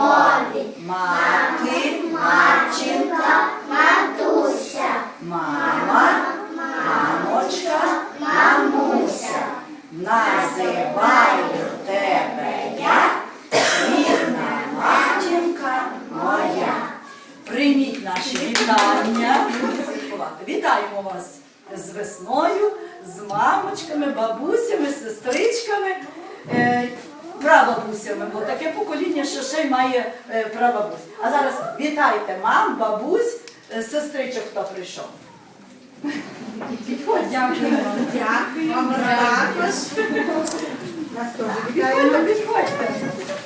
мові. Мати, матінка, матуся. Мама, мамочка, мамуся. Називаю тебе я, рідна матінка моя. Прийміть наші вітання. Вітаємо вас з весною, з мамочками, бабусями, сестричками. Е, прабабусями, бо таке покоління, що ще й має е, прабабусь. А зараз вітайте мам, бабусь, е, сестричок, хто прийшов. Дякую. Дякую вам також. Нас теж вітаємо. Підходьте, підходьте.